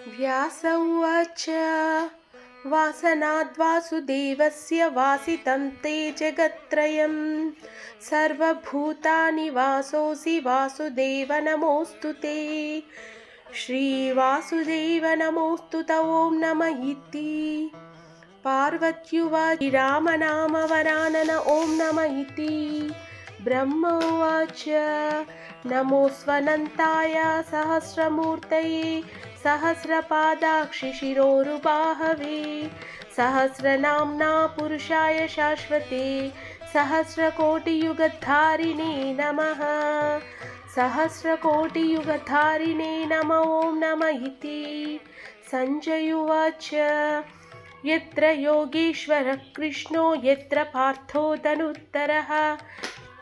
व्यास उवाच वासनाद्वासुदेवस्य वासितं ते जगत्त्रयं। सर्वभूतानि वासोऽसि वासुदेव नमोऽस्तु ते। श्रीवासुदेव नमोऽस्तु त ॐ नम इति। पार्वत्युवाच। रामनामवरानन ॐ नम इति। ब्रह्म उवाच नमोऽस्वनन्ताय सहस्रमूर्तये सहस्रपादाक्षिशिरोरुबाहवे सहस्रनाम्ना पुरुषाय शाश्वते सहस्रकोटियुगधारिणे नमः। सहस्रकोटियुगधारिणे नम ॐ नम इति सञ्जयुवाच यत्र योगीश्वरकृष्णो यत्र पार्थो धनुत्तरः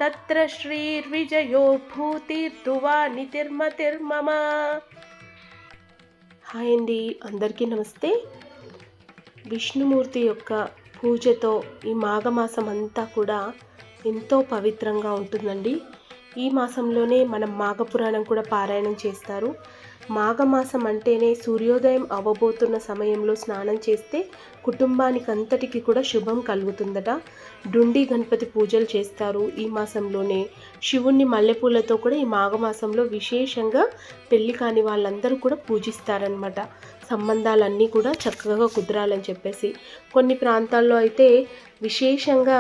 तत्र श्रीर्विजयो भूतिर्धुवा नितिर्मतिर्मम। హాయ్ అండి అందరికీ నమస్తే. విష్ణుమూర్తి యొక్క పూజతో ఈ మాఘమాసం అంతా కూడా ఎంతో పవిత్రంగా ఉంటుందండి. ఈ మాసంలోనే మనం మాఘపురాణం కూడా పారాయణం చేస్తారు. మాఘమాసం అంటేనే సూర్యోదయం అవ్వబోతున్న సమయంలో స్నానం చేస్తే కుటుంబానికి అంతటికి కూడా శుభం కలుగుతుందట. డుండి గణపతి పూజలు చేస్తారు ఈ మాసంలోనే. శివుణ్ణి మల్లెపూలతో కూడా ఈ మాఘమాసంలో విశేషంగా పెళ్ళి కాని వాళ్ళందరూ కూడా పూజిస్తారనమాట సంబంధాలన్నీ కూడా చక్కగా కుదరాలని చెప్పేసి. కొన్ని ప్రాంతాల్లో అయితే విశేషంగా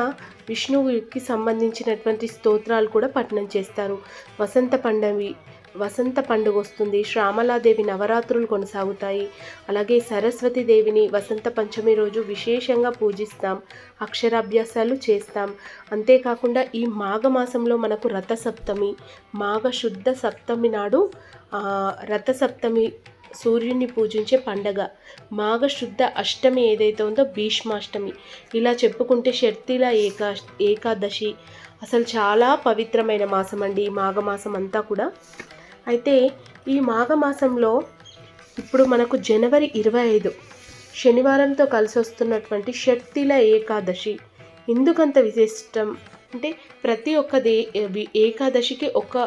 విష్ణువుకి సంబంధించినటువంటి స్తోత్రాలు కూడా పఠనం చేస్తారు. వసంత పండవి వసంత పండుగ వస్తుంది. శ్రామలాదేవి నవరాత్రులు కొనసాగుతాయి. అలాగే సరస్వతి దేవిని వసంత పంచమి రోజు విశేషంగా పూజిస్తాం. అక్షరాభ్యాసాలు చేస్తాం. అంతేకాకుండా ఈ మాఘమాసంలో మనకు రథసప్తమి మాఘ శుద్ధ సప్తమి నాడు రథసప్తమి సూర్యుని పూజించే పండగ. మాఘ శుద్ధ అష్టమి ఏదైతే ఉందో భీష్మాష్టమి. ఇలా చెప్పుకుంటే షర్తిల ఏకా ఏకాదశి. అసలు చాలా పవిత్రమైన మాసం అండి ఈ మాఘమాసం అంతా కూడా. అయితే ఈ మాఘమాసంలో ఇప్పుడు మనకు జనవరి ఇరవై ఐదు శనివారంతో కలిసి వస్తున్నటువంటి షట్తిల ఏకాదశి. ఎందుకంత విశిష్టం? అంటే ప్రతి ఒక్క దే ఏకాదశికి ఒక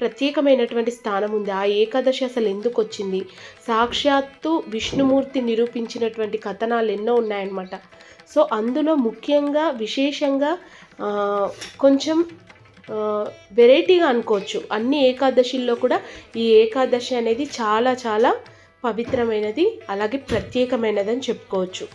ప్రత్యేకమైనటువంటి స్థానం ఉంది. ఆ ఏకాదశి అసలు ఎందుకు వచ్చింది? సాక్షాత్తు విష్ణుమూర్తి నిరూపించినటువంటి కథనాలు ఎన్నో ఉన్నాయన్నమాట. సో అందులో ముఖ్యంగా విశేషంగా కొంచెం వెరైటీగా అనుకోవచ్చు. అన్ని ఏకాదశిల్లో కూడా ఈ ఏకాదశి అనేది చాలా చాలా పవిత్రమైనది అలాగే ప్రత్యేకమైనదని చెప్పుకోవచ్చు.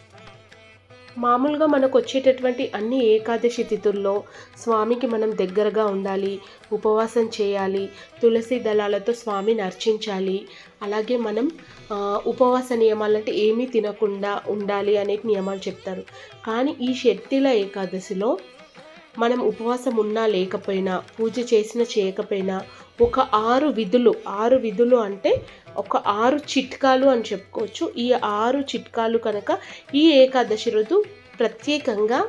మామూలుగా మనకు వచ్చేటటువంటి అన్ని ఏకాదశి తిథుల్లో స్వామికి మనం దగ్గరగా ఉండాలి ఉపవాసం చేయాలి తులసి దళాలతో స్వామిని అర్చించాలి అలాగే మనం ఉపవాస ఉపవాస నియమాలంటే ఏమీ తినకుండా ఉండాలి అనే నియమాలు చెప్తారు. కానీ ఈ శక్తిల ఏకాదశిలో మనం ఉపవాసం ఉన్నా లేకపోయినా పూజ చేసిన చేయకపోయినా ఒక ఆరు విధులు. ఆరు విధులు అంటే ఒక ఆరు చిట్కాలు అని చెప్పుకోవచ్చు. ఈ ఆరు చిట్కాలు కనుక ఈ ఏకాదశి రోజు ప్రత్యేకంగా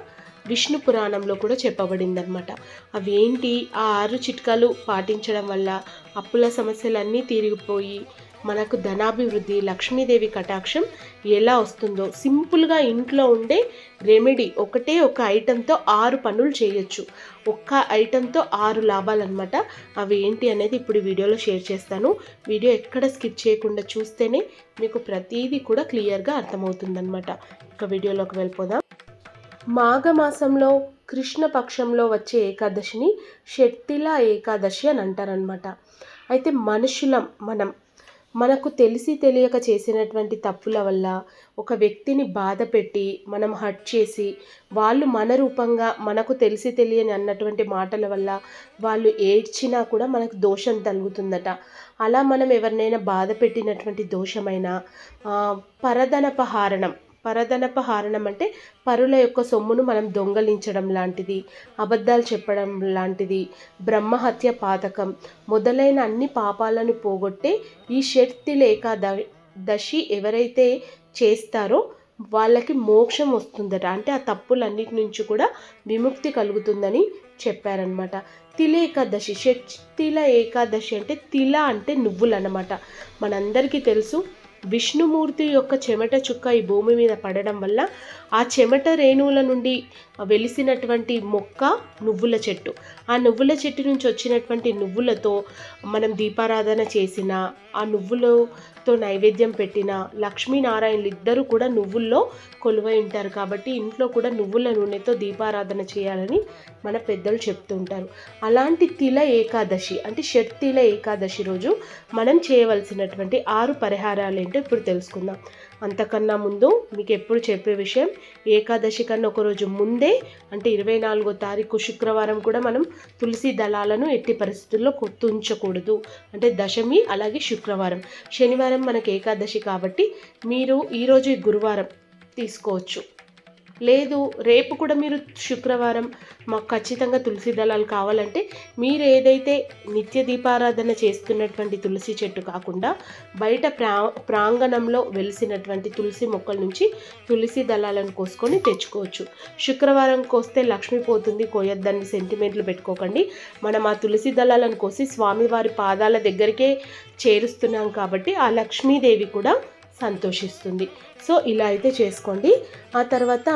విష్ణు పురాణంలో కూడా చెప్పబడిందనమాట అవేంటి? ఆ ఆరు చిట్కాలు పాటించడం వల్ల అప్పుల సమస్యలన్నీ తీరిగిపోయి మనకు ధనాభివృద్ధి లక్ష్మీదేవి కటాక్షం ఎలా వస్తుందో. సింపుల్గా ఇంట్లో ఉండే రెమెడీ ఒకటే ఒక ఐటెంతో ఆరు పనులు చేయొచ్చు. ఒక్క ఐటెంతో ఆరు లాభాలన్నమాట. అవి ఏంటి అనేది ఇప్పుడు వీడియోలో షేర్ చేస్తాను. వీడియో ఎక్కడ స్కిప్ చేయకుండా చూస్తేనే మీకు ప్రతిదీ కూడా క్లియర్గా అర్థమవుతుందన్నమాట. ఇక వీడియోలోకి వెళ్ళిపోదాం. మాఘమాసంలో కృష్ణపక్షంలో వచ్చే ఏకాదశిని షట్టిల ఏకాదశి అని అంటారనమాట అయితే మనుషులం మనం మనకు తెలిసి తెలియక చేసినటువంటి తప్పుల వల్ల ఒక వ్యక్తిని బాధ పెట్టి మనం హర్ట్ చేసి వాళ్ళు మన రూపంగా మనకు తెలిసి తెలియని అన్నటువంటి మాటల వల్ల వాళ్ళు ఏడ్చినా కూడా మనకు దోషం తలుగుతుందట అలా మనం ఎవరినైనా బాధ పెట్టినటువంటి దోషమైన పరదనపహారణం పరదనపహారణం పరదనపహారణం అంటే పరుల యొక్క సొమ్మును మనం దొంగలించడం లాంటిది అబద్ధాలు చెప్పడం లాంటిది బ్రహ్మహత్య పాతకం మొదలైన అన్ని పాపాలను పోగొట్టే ఈ శక్తి లేక దశి ఎవరైతే చేస్తారో వాళ్ళకి మోక్షం వస్తుందట. అంటే ఆ తప్పులన్నిటి నుంచి కూడా విముక్తి కలుగుతుందని చెప్పారనమాట తిల ఏకాదశి షట్తిల ఏకాదశి అంటే తిల అంటే నువ్వులు అనమాట మనందరికీ తెలుసు విష్ణుమూర్తి యొక్క చెమట చుక్క ఈ భూమి మీద పడడం వల్ల ఆ చెమట రేణువుల నుండి వెలిసినటువంటి మొక్క నువ్వుల చెట్టు. ఆ నువ్వుల చెట్టు నుంచి వచ్చినటువంటి నువ్వులతో మనం దీపారాధన చేసిన ఆ నువ్వులతో నైవేద్యం పెట్టిన లక్ష్మీనారాయణలు ఇద్దరు కూడా నువ్వుల్లో కొలువై ఉంటారు కాబట్టి ఇంట్లో కూడా నువ్వుల నూనెతో దీపారాధన చేయాలని మన పెద్దలు చెప్తుంటారు అలాంటి తిల ఏకాదశి అంటే షట్ తిల ఏకాదశి రోజు మనం చేయవలసినటువంటి ఆరు పరిహారాలు ఏంటో ఇప్పుడు తెలుసుకుందాం. అంతకన్నా ముందు మీకు ఎప్పుడు చెప్పే విషయం ఏకాదశి కన్నా ఒకరోజు ముందే అంటే ఇరవై నాలుగో తారీఖు శుక్రవారం కూడా మనం తులసి దళాలను ఎట్టి పరిస్థితుల్లో తుంచకూడదు అంటే దశమి అలాగే శుక్రవారం. శనివారం మనకి ఏకాదశి కాబట్టి మీరు ఈరోజు గురువారం తీసుకోవచ్చు. లేదు రేపు కూడా మీరు శుక్రవారం మాకు ఖచ్చితంగా తులసి దళాలు కావాలంటే మీరు ఏదైతే నిత్య దీపారాధన చేస్తున్నటువంటి తులసి చెట్టు కాకుండా బయట ప్రా ప్రాంగణంలో వెలిసినటువంటి తులసి మొక్కల నుంచి తులసి దళాలను కోసుకొని తెచ్చుకోవచ్చు. శుక్రవారం కోస్తే లక్ష్మి పోతుంది కోయొద్దని సెంటిమెంట్లు పెట్టుకోకండి. మనం ఆ తులసి దళాలను కోసి స్వామివారి పాదాల దగ్గరికే చేరుస్తున్నాం కాబట్టి ఆ లక్ష్మీదేవి కూడా సంతోషిస్తుంది. సో ఇలా అయితే చేసుకోండి. ఆ తర్వాత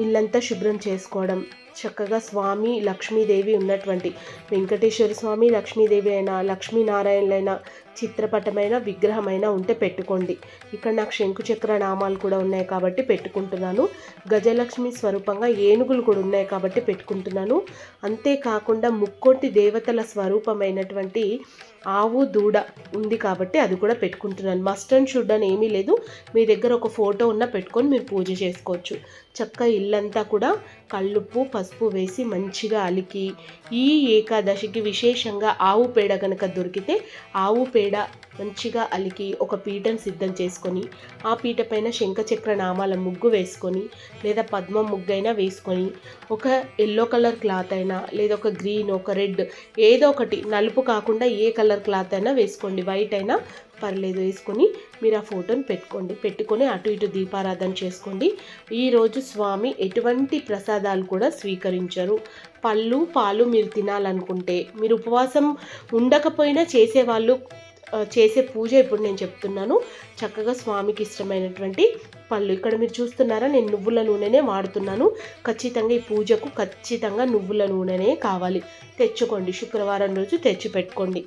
ఇల్లంతా శుభ్రం చేసుకోవడం. చక్కగా స్వామి లక్ష్మీదేవి ఉన్నటువంటి వెంకటేశ్వర స్వామి లక్ష్మీదేవి అయినా లక్ష్మీనారాయణలైనా చిత్రపటమైన విగ్రహమైన ఉంటే పెట్టుకోండి. ఇక్కడ నాకు శంకుచక్ర నామాలు కూడా ఉన్నాయి కాబట్టి పెట్టుకుంటున్నాను. గజలక్ష్మి స్వరూపంగా ఏనుగులు కూడా ఉన్నాయి కాబట్టి పెట్టుకుంటున్నాను. అంతేకాకుండా ముక్కోటి దేవతల స్వరూపమైనటువంటి ఆవు దూడ ఉంది కాబట్టి అది కూడా పెట్టుకుంటున్నాను. మస్ట్ అండ్ షుడ్ అని ఏమీ లేదు. మీ దగ్గర ఒక ఫోటో ఉన్న పెట్టుకొని మీరు పూజ చేసుకోవచ్చు. చక్క ఇల్లంతా కూడా కళ్ళుప్పు పసుపు వేసి మంచిగా అలికి ఈ ఏకాదశికి విశేషంగా ఆవు పేడ కనుక దొరికితే ఆవు పేడ మంచిగా అలికి ఒక పీటను సిద్ధం చేసుకొని ఆ పీట పైన శంఖచక్ర నామాల ముగ్గు వేసుకొని లేదా పద్మ ముగ్గు అయినా వేసుకొని ఒక ఎల్లో కలర్ క్లాత్ అయినా లేదా ఒక గ్రీన్ ఒక రెడ్ ఏదో ఒకటి నలుపు కాకుండా ఏ కలర్ క్లాత్ అయినా వేసుకోండి. వైట్ అయినా పర్లేదు వేసుకొని మీరు ఆ ఫోటోని పెట్టుకోండి. పెట్టుకొని అటు ఇటు దీపారాధన చేసుకోండి. ఈరోజు స్వామి ఎటువంటి ప్రసాదాలు కూడా స్వీకరించరు. పళ్ళు పాలు మీరు తినాలనుకుంటే మీరు ఉపవాసం ఉండకపోయినా చేసేవాళ్ళు చేసే పూజ ఇప్పుడు నేను చెప్తున్నాను. చక్కగా స్వామికి ఇష్టమైనటువంటి పళ్ళు ఇక్కడ మీరు చూస్తున్నారా నేను నువ్వుల నూనెనే వాడుతున్నాను. ఖచ్చితంగా ఈ పూజకు ఖచ్చితంగా నువ్వుల నూనెనే కావాలి. తెచ్చుకోండి శుక్రవారం రోజు తెచ్చి పెట్టుకోండి.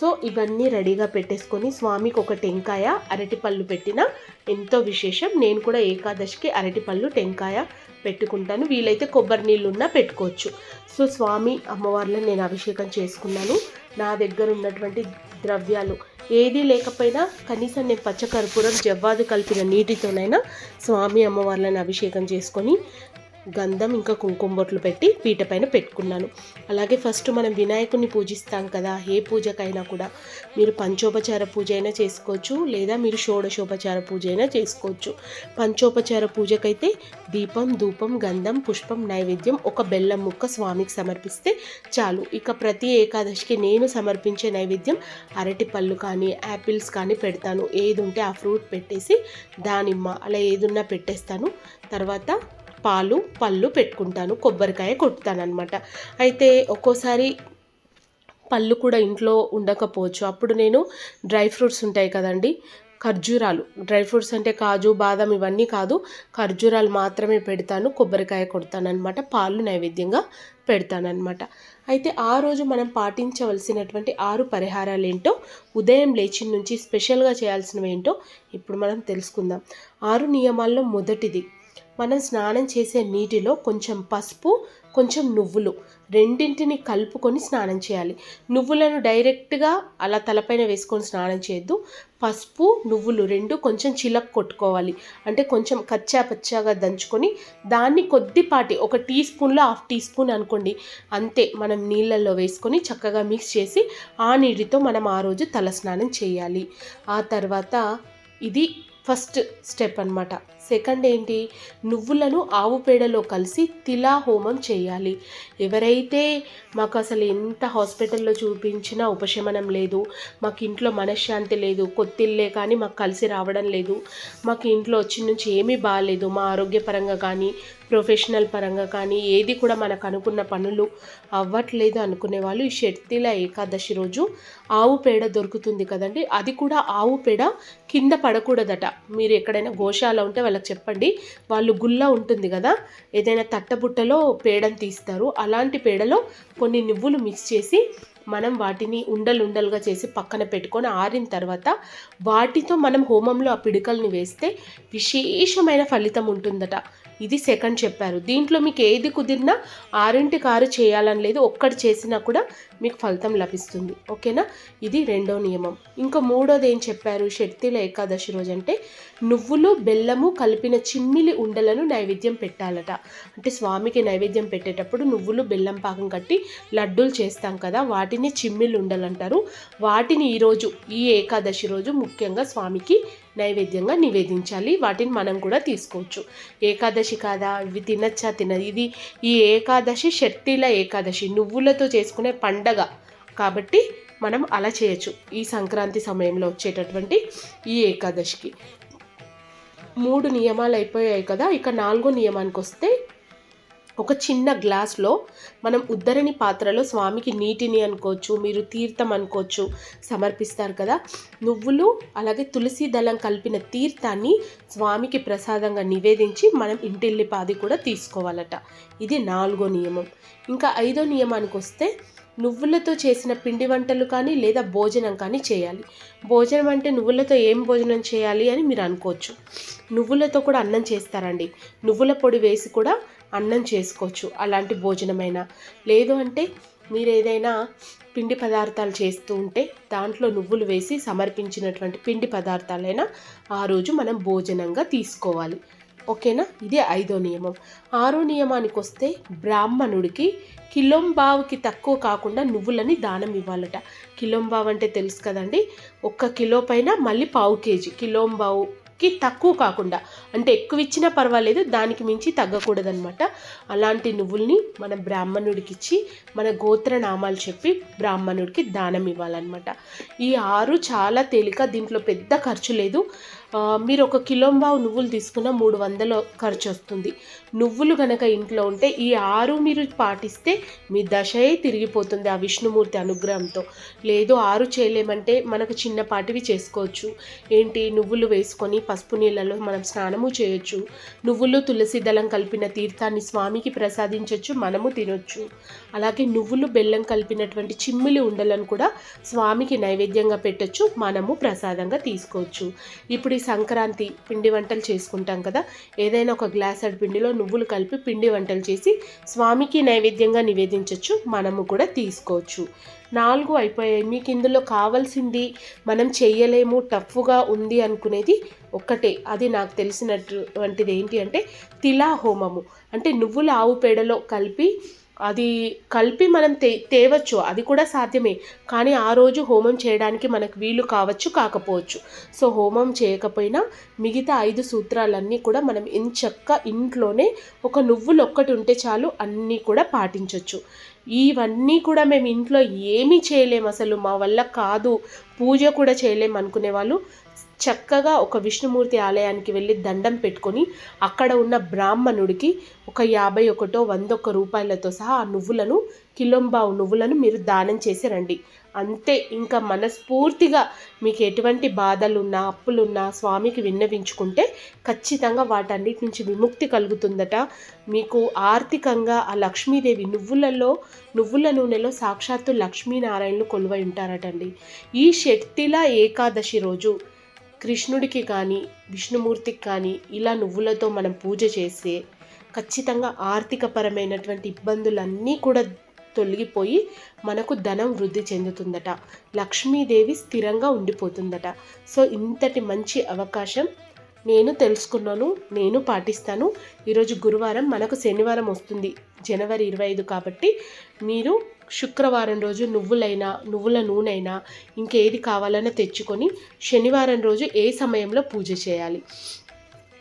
సో ఇవన్నీ రెడీగా పెట్టేసుకొని స్వామికి ఒక టెంకాయ అరటిపళ్ళు పెట్టిన ఎంతో విశేషం. నేను కూడా ఏకాదశికి అరటిపళ్ళు టెంకాయ పెట్టుకుంటాను. వీలైతే కొబ్బరి నీళ్ళున్నా పెట్టుకోవచ్చు. సో స్వామి అమ్మవార్లను నేను అభిషేకం చేసుకున్నాను. నా దగ్గర ఉన్నటువంటి ద్రవ్యాలు ఏది లేకపోయినా కనీసం నేను పచ్చకర్పూరం జవ్వాదు కలిపిన నీటితోనైనా స్వామి అమ్మవార్లను అభిషేకం చేసుకొని గంధం ఇంకా కుంకుమ బొట్లు పెట్టి పీట పైన పెట్టుకున్నాను. అలాగే ఫస్ట్ మనం వినాయకుడిని పూజిస్తాం కదా ఏ పూజకైనా కూడా. మీరు పంచోపచార పూజ అయినా చేసుకోవచ్చు లేదా మీరు షోడశోపచార పూజ అయినా చేసుకోవచ్చు. పంచోపచార పూజకైతే దీపం ధూపం గంధం పుష్పం నైవేద్యం ఒక బెల్లం ముక్క స్వామికి సమర్పిస్తే చాలు. ఇక ప్రతి ఏకాదశికి నేను సమర్పించే నైవేద్యం అరటి పళ్ళు కానీ యాపిల్స్ కానీ పెడతాను. ఏది ఉంటే ఆ ఫ్రూట్ పెట్టేసి దానిమ్మ అలా ఏదున్నా పెట్టేస్తాను. తర్వాత పాలు పళ్ళు పెట్టుకుంటాను కొబ్బరికాయ కొట్టుతాను అనమాట అయితే ఒక్కోసారి పళ్ళు కూడా ఇంట్లో ఉండకపోవచ్చు. అప్పుడు నేను డ్రై ఫ్రూట్స్ ఉంటాయి కదండి ఖర్జూరాలు. డ్రై ఫ్రూట్స్ అంటే కాజు బాదం ఇవన్నీ కాదు ఖర్జూరాలు మాత్రమే పెడతాను కొబ్బరికాయ కొడతాను అనమాట పాలు నైవేద్యంగా పెడతానమాట అయితే ఆ రోజు మనం పాటించవలసినటువంటి ఆరు పరిహారాలు ఏంటో ఉదయం లేచి నుంచి స్పెషల్గా చేయాల్సినవి ఏంటో ఇప్పుడు మనం తెలుసుకుందాం. ఆరు నియమాల్లో మొదటిది మనం స్నానం చేసే నీటిలో కొంచెం పసుపు కొంచెం నువ్వులు రెండింటిని కలుపుకొని స్నానం చేయాలి. నువ్వులను డైరెక్ట్గా అలా తలపైన వేసుకొని స్నానం చేయొద్దు. పసుపు నువ్వులు రెండు కొంచెం చిలక్ కొట్టుకోవాలి. అంటే కొంచెం కచ్చా పచ్చాగా దంచుకొని దాన్ని కొద్దిపాటి ఒక టీ స్పూన్లో హాఫ్ టీ స్పూన్ అనుకోండి. అంతే మనం నీళ్ళల్లో వేసుకొని చక్కగా మిక్స్ చేసి ఆ నీటితో మనం ఆ రోజు తల స్నానం చేయాలి. ఆ తర్వాత ఇది ఫస్ట్ స్టెప్ అన్నమాట. సెకండ్ ఏంటి? నువ్వులను ఆవు పేడలో కలిసి తిలా హోమం చేయాలి. ఎవరైతే మాకు అసలు ఎంత హాస్పిటల్లో చూపించినా ఉపశమనం లేదు మాకు ఇంట్లో మనశ్శాంతి లేదు కొత్తిల్లే కానీ మాకు కలిసి రావడం లేదు మాకు ఇంట్లో వచ్చి నుంచి ఏమీ బాగాలేదు మా ఆరోగ్యపరంగా కానీ ప్రొఫెషనల్ పరంగా కానీ ఏది కూడా మనకు అనుకున్న పనులు అవ్వట్లేదు అనుకునే వాళ్ళు ఈ షట్తిల ఏకాదశి రోజు ఆవు పేడ దొరుకుతుంది కదండి. అది కూడా ఆవు పేడ కింద పడకూడదట. మీరు ఎక్కడైనా గోశాల ఉంటే వాళ్ళకి చెప్పండి. వాళ్ళు గుల్ల ఉంటుంది కదా ఏదైనా తట్టబుట్టలో పేడను తీస్తారు. అలాంటి పేడలో కొన్ని నువ్వులు మిక్స్ చేసి మనం వాటిని ఉండలు ఉండలుగా చేసి పక్కన పెట్టుకొని ఆరిన తర్వాత వాటితో మనం హోమంలో ఆ పిడికల్ని వేస్తే విశేషమైన ఫలితం ఉంటుందట. ఇది సెకండ్ చెప్పారు. దీంట్లో మీకు ఏది కుదిరినా ఆరింటికి ఆరు చేయాలని లేదు. ఒక్కటి చేసినా కూడా మీకు ఫలితం లభిస్తుంది. ఓకేనా? ఇది రెండో నియమం. ఇంకా మూడోది ఏం చెప్పారు? శక్తిల ఏకాదశి రోజు అంటే నువ్వులు బెల్లము కలిపిన చిమ్మిలి ఉండలను నైవేద్యం పెట్టాలట. అంటే స్వామికి నైవేద్యం పెట్టేటప్పుడు నువ్వులు బెల్లం పాకం కట్టి లడ్డూలు చేస్తాం కదా వాటిని చిమ్మిలి ఉండలు అంటారు. వాటిని ఈరోజు ఈ ఏకాదశి రోజు ముఖ్యంగా స్వామికి నైవేద్యంగా నివేదించాలి. వాటిని మనం కూడా తీసుకోవచ్చు. ఏకాదశి కాదా? ఇవి తినచ్చా? తినదు. ఇది ఈ ఏకాదశి శక్తిల ఏకాదశి. నువ్వులతో చేసుకునే పండగ కాబట్టి మనం అలా చేయొచ్చు. ఈ సంక్రాంతి సమయంలో వచ్చేటటువంటి ఈ ఏకాదశికి. మూడు నియమాలు అయిపోయాయి కదా ఇక నాలుగో నియమానికి వస్తే ఒక చిన్న గ్లాస్లో మనం ఉద్దరిని పాత్రలో స్వామికి నీటిని అనుకోవచ్చు మీరు తీర్థం అనుకోవచ్చు సమర్పిస్తారు కదా. నువ్వులు అలాగే తులసి దళం కలిపిన తీర్థాన్ని స్వామికి ప్రసాదంగా నివేదించి మనం ఇంటిల్లి పాది కూడా తీసుకోవాలట. ఇది నాలుగో నియమం. ఇంకా ఐదో నియమానికి వస్తే నువ్వులతో చేసిన పిండి వంటలు కానీ లేదా భోజనం కానీ చేయాలి. భోజనం అంటే నువ్వులతో ఏం భోజనం చేయాలి అని మీరు అనుకోవచ్చు. నువ్వులతో కూడా అన్నం చేస్తారండి. నువ్వుల పొడి వేసి కూడా అన్నం చేసుకోవచ్చు అలాంటి భోజనమైనా. లేదు అంటే మీరు ఏదైనా పిండి పదార్థాలు చేస్తూ ఉంటే దాంట్లో నువ్వులు వేసి సమర్పించినటువంటి పిండి పదార్థాలైనా ఆ రోజు మనం భోజనంగా తీసుకోవాలి. ఓకేనా? ఇదే ఐదో నియమం. ఆరో నియమానికి వస్తే బ్రాహ్మణుడికి కిలోంబావుకి తక్కువ కాకుండా నువ్వులని దానం ఇవ్వాలట. కిలోంబావు అంటే తెలుసు కదండి? ఒక్క కిలో పైన మళ్ళీ పావు కేజీ. కిలోంబావు కి తక్కువ కాకుండా. అంటే ఎక్కువ ఇచ్చినా పర్వాలేదు దానికి మించి తగ్గకూడదనమాట అలాంటి నువ్వుల్ని మన బ్రాహ్మణుడికి ఇచ్చి మన గోత్ర నామాలు చెప్పి బ్రాహ్మణుడికి దానం ఇవ్వాలన్నమాట. ఈ ఆరు చాలా తేలిక దీంట్లో పెద్ద ఖర్చు లేదు. మీరు ఒక కిలోంబావు నువ్వులు తీసుకున్న మూడు వందల ఖర్చు వస్తుంది. నువ్వులు కనుక ఇంట్లో ఉంటే ఈ ఆరు మీరు పాటిస్తే మీ దశయే తిరిగిపోతుంది ఆ విష్ణుమూర్తి అనుగ్రహంతో. లేదు ఆరు చేయలేమంటే మనకు చిన్నపాటివి చేసుకోవచ్చు. ఏంటి? నువ్వులు వేసుకొని పసుపు నీళ్ళలో మనం స్నానము చేయొచ్చు. నువ్వులు తులసి దళం కలిపిన తీర్థాన్ని స్వామికి ప్రసాదించవచ్చు మనము తినొచ్చు. అలాగే నువ్వులు బెల్లం కలిపినటువంటి చిమ్మిలి ఉండలను కూడా స్వామికి నైవేద్యంగా పెట్టచ్చు మనము ప్రసాదంగా తీసుకోవచ్చు. ఇప్పుడు సంక్రాంతి పిండి వంటలు చేసుకుంటాం కదా. ఏదైనా ఒక గ్లాస్ పిండిలో నువ్వులు కలిపి పిండి వంటలు చేసి స్వామికి నైవేద్యంగా నివేదించవచ్చు మనము కూడా తీసుకోవచ్చు. నాలుగు అయిపోయాయి. మీకు ఇందులో కావాల్సింది మనం చేయలేము టఫ్గా ఉంది అనుకునేది ఒక్కటే. అది నాకు తెలిసినటువంటిది ఏంటి అంటే తిలా హోమము అంటే నువ్వుల ఆవు పేడలో కలిపి అది కలిపి మనం తే తేవచ్చు. అది కూడా సాధ్యమే. కానీ ఆ రోజు హోమం చేయడానికి మనకు వీలు కావచ్చు కాకపోవచ్చు. సో హోమం చేయకపోయినా మిగతా ఐదు సూత్రాలన్నీ కూడా మనం ఎంచక్క ఇంట్లోనే ఒక నువ్వులు ఒక్కటి ఉంటే చాలు అన్నీ కూడా పాటించవచ్చు ఇవన్నీ కూడా మేము ఇంట్లో ఏమీ చేయలేము అసలు. మా వల్ల కాదు. పూజ కూడా చేయలేము అనుకునే వాళ్ళు చక్కగా ఒక విష్ణుమూర్తి ఆలయానికి వెళ్ళి దండం పెట్టుకొని అక్కడ ఉన్న బ్రాహ్మణుడికి ఒక యాభై ఒకటో వంద ఒక్క రూపాయలతో సహా ఆ నువ్వులను కిలోంబావు నువ్వులను మీరు దానం చేసి రండి. అంతే ఇంకా మనస్ఫూర్తిగా మీకు ఎటువంటి బాధలున్నా అప్పులున్నా స్వామికి విన్నవించుకుంటే ఖచ్చితంగా వాటన్నిటి నుంచి విముక్తి కలుగుతుందట. మీకు ఆర్థికంగా ఆ లక్ష్మీదేవి నువ్వులలో నువ్వుల నూనెలో సాక్షాత్తు లక్ష్మీనారాయణలు కొలువై ఉంటారటండి. ఈ శక్తిల ఏకాదశి రోజు కృష్ణుడికి కానీ విష్ణుమూర్తికి కానీ ఇలా నువ్వులతో మనం పూజ చేస్తే ఖచ్చితంగా ఆర్థికపరమైనటువంటి ఇబ్బందులన్నీ కూడా తొలగిపోయి మనకు ధనం వృద్ధి చెందుతుందట. లక్ష్మీదేవి స్థిరంగా ఉండిపోతుందట. సో ఇంతటి మంచి అవకాశం నేను తెలుసుకున్నాను నేను పాటిస్తాను. ఈరోజు గురువారం మనకు శనివారం వస్తుంది జనవరి ఇరవై ఐదు కాబట్టి మీరు శుక్రవారం రోజు నువ్వులైనా నువ్వుల నూనెైనా ఇంకేది కావాలన్నా తెచ్చుకొని శనివారం రోజు ఏ సమయంలో పూజ చేయాలి?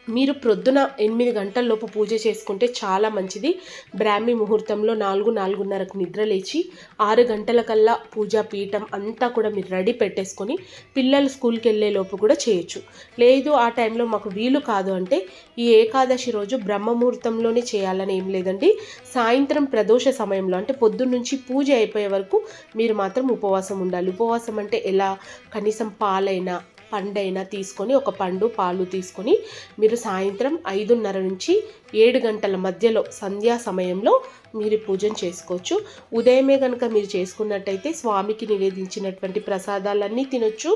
మీరు ప్రొద్దున ఎనిమిది గంటల లోపు పూజ చేసుకుంటే చాలా మంచిది. బ్రాహ్మీ ముహూర్తంలో నాలుగు నాలుగున్నరకు నిద్ర లేచి ఆరు గంటల కల్లా పూజా పీఠం అంతా కూడా మీరు రెడీ పెట్టేసుకొని పిల్లలు స్కూల్కి వెళ్ళే లోపు కూడా చేయొచ్చు. లేదు ఆ టైంలో మాకు వీలు కాదు అంటే ఈ ఏకాదశి రోజు బ్రహ్మముహూర్తంలోనే చేయాలని ఏం లేదండి. సాయంత్రం ప్రదోష సమయంలో అంటే పొద్దున్నుంచి పూజ అయిపోయే వరకు మీరు మాత్రం ఉపవాసం ఉండాలి. ఉపవాసం అంటే ఎలా? కనీసం పాలైనా పండైనా తీసుకొని ఒక పండు పాలు తీసుకొని మీరు సాయంత్రం ఐదున్నర నుంచి ఏడు గంటల మధ్యలో సంధ్యా సమయంలో మీరు పూజను చేసుకోవచ్చు. ఉదయమే కనుక మీరు చేసుకున్నట్టయితే స్వామికి నివేదించినటువంటి ప్రసాదాలన్నీ తినొచ్చు.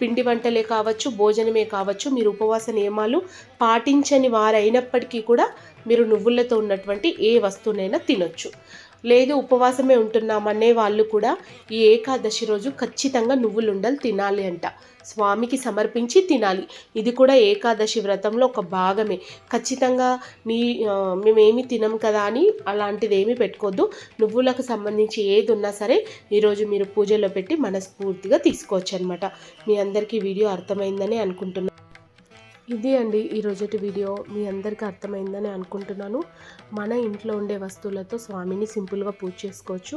పిండి వంటలే కావచ్చు భోజనమే కావచ్చు మీరు ఉపవాస నియమాలు పాటించని వారైనప్పటికీ కూడా మీరు నువ్వులతో ఉన్నటువంటి ఏ వస్తువునైనా తినొచ్చు. లేదు ఉపవాసమే ఉంటున్నామనే వాళ్ళు కూడా ఈ ఏకాదశి రోజు ఖచ్చితంగా నువ్వులుండలు తినాలి అంట. స్వామికి సమర్పించి తినాలి. ఇది కూడా ఏకాదశి వ్రతంలో ఒక భాగమే. ఖచ్చితంగా నీ మేమేమి తినం కదా అని అలాంటిది ఏమి పెట్టుకోవద్దు నువ్వులకు సంబంధించి ఏది ఉన్నా సరే ఈరోజు మీరు పూజలో పెట్టి మనస్ఫూర్తిగా తీసుకోవచ్చు అనమాట మీ అందరికీ వీడియో అర్థమైందని అనుకుంటున్నాను ఇది అండి ఈ రోజుటి వీడియో. మీ అందరికీ అర్థమైందని అనుకుంటున్నాను. మన ఇంట్లో ఉండే వస్తువులతో స్వామిని సింపుల్గా పూజ చేసుకోవచ్చు.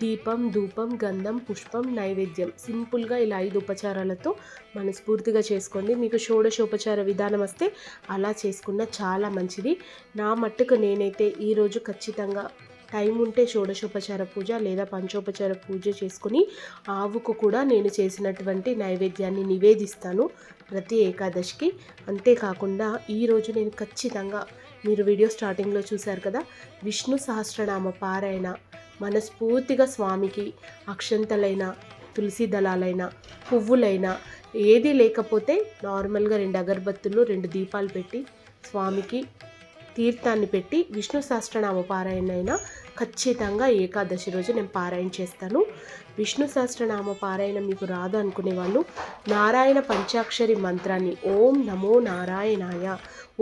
దీపం ధూపం గంధం పుష్పం నైవేద్యం. సింపుల్గా ఇలా ఐదు ఉపచారాలతో మనస్ఫూర్తిగా చేసుకోండి. మీకు షోడశోపచార విధానం వస్తే అలా చేసుకున్న చాలా మంచిది. నా మట్టుకు నేనైతే ఈరోజు ఖచ్చితంగా టైం ఉంటే షోడశోపచార పూజ లేదా పంచోపచార పూజ చేసుకుని ఆవుకు కూడా నేను చేసినటువంటి నైవేద్యాన్ని నివేదిస్తాను ప్రతి ఏకాదశికి. అంతేకాకుండా ఈరోజు నేను ఖచ్చితంగా మీరు వీడియో స్టార్టింగ్లో చూశారు కదా విష్ణు సహస్రనామ పారాయణ మనస్ఫూర్తిగా స్వామికి అక్షంతలైన తులసి దళాలైన పువ్వులైనా ఏది లేకపోతే నార్మల్గా రెండు అగరబత్తులు రెండు దీపాలు పెట్టి స్వామికి తీర్థాన్ని పెట్టి విష్ణు సహస్రనామ పారాయణ అయినా ఖచ్చితంగా ఏకాదశి రోజు నేను పారాయణ చేస్తాను. విష్ణు సహస్రనామ పారాయణ మీకు రాదు అనుకునే వాళ్ళు నారాయణ పంచాక్షరి మంత్రాన్ని ఓం నమో నారాయణాయ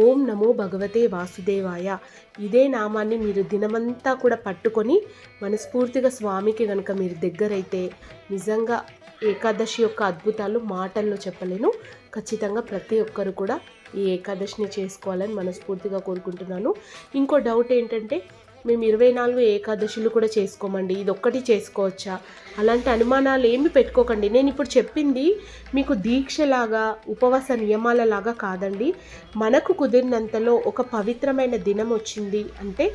ఓం నమో భగవతే వాసుదేవాయ ఇదే నామాన్ని మీరు దినమంతా కూడా పట్టుకొని మనస్ఫూర్తిగా స్వామికి కనుక మీరు దగ్గరైతే నిజంగా ఏకాదశి యొక్క అద్భుతాలు మాటల్లో చెప్పలేను. ఖచ్చితంగా ప్రతి ఒక్కరు కూడా ఈ ఏకాదశిని చేసుకోవాలని మనస్ఫూర్తిగా కోరుకుంటున్నాను. ఇంకో డౌట్ ఏంటంటే మేము ఇరవై నాలుగు ఏకాదశులు కూడా చేసుకోమండి. ఇది ఒక్కటి చేసుకోవచ్చా? అలాంటి అనుమానాలు ఏమి పెట్టుకోకండి. నేను ఇప్పుడు చెప్పింది మీకు దీక్షలాగా ఉపవాస నియమాలలాగా కాదండి. మనకు కుదిరినంతలో ఒక పవిత్రమైన దినం వచ్చింది అంటే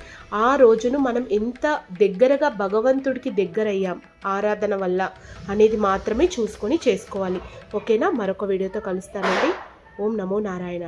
ఆ రోజును మనం ఎంత దగ్గరగా భగవంతుడికి దగ్గరయ్యాం ఆరాధన వల్ల అనేది మాత్రమే చూసుకొని చేసుకోవాలి. ఓకేనా? మరొక వీడియోతో కలుస్తానండి. ఓం నమో నారాయణ.